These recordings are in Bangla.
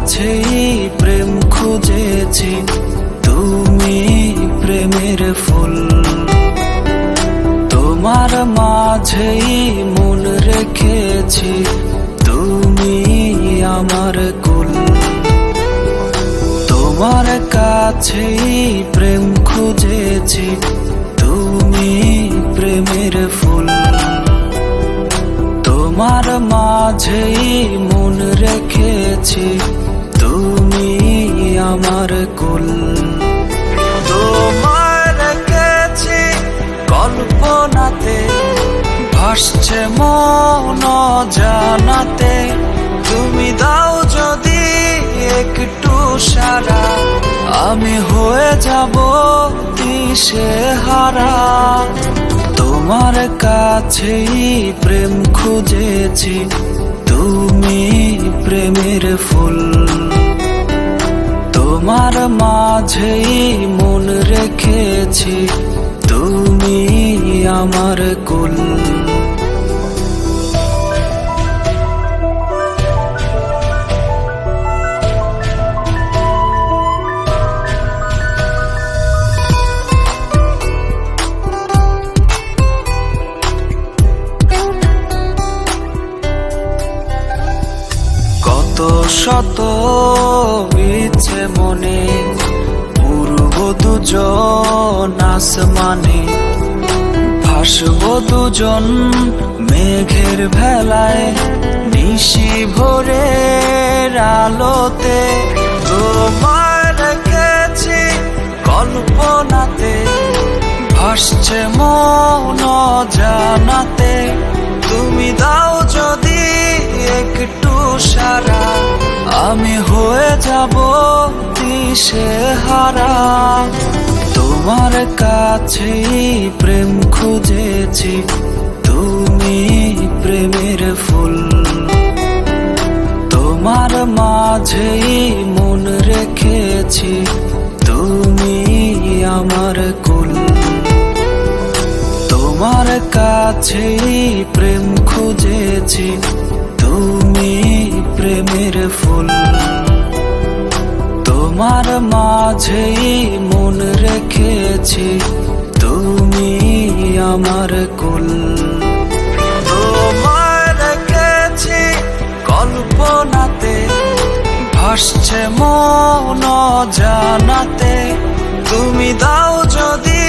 কাছেই প্রেম খুঁজেছি, তুমি প্রেমের ফুল। তোমার মাঝেই মন রেখেছি, তুমি আমার কুল। তোমার কাছেই প্রেম খুঁজেছি, তুমি প্রেমের ফুল। তোমার মাঝেই আমার কুল। তোমার রেখেছি কল্পনাতে, ভাসছে মন জানাতে তুমি দাও যদি একটু সারা, আমি হয়ে যাব দিশে হারা। তোমার কাছেই প্রেম খুঁজেছি, তুমি প্রেমের ফুল। তোমার মাঝেই মন রেখেছি। তুমি আমার কুল। শত ইচ্ছে মনে, পূর্ব দুজন আসমানে, ভাসব দুজন মেঘের ভেলায়, নিশি ভোরের আলোতে। তোমার রেখেছি কল্পনাতে যাব দিশে হারা। তোমার কাছেই প্রেম খুঁজেছি, তুমি প্রেমের ফুল। তোমার মাঝেই মন রেখেছি, তুমি আমার কুল। তোমার কাছেই প্রেম খুঁজেছি, তুমি প্রেমের ফুল। তোমার মাঝেই মন রেখেছি। তুমি আমার কুল। তোমার রেখেছি কল্পনাতে, ভাসছে মন জানাতে তুমি দাও যদি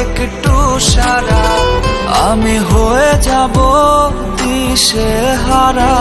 একটু সারা, আমি হয়ে যাব দিশে হারা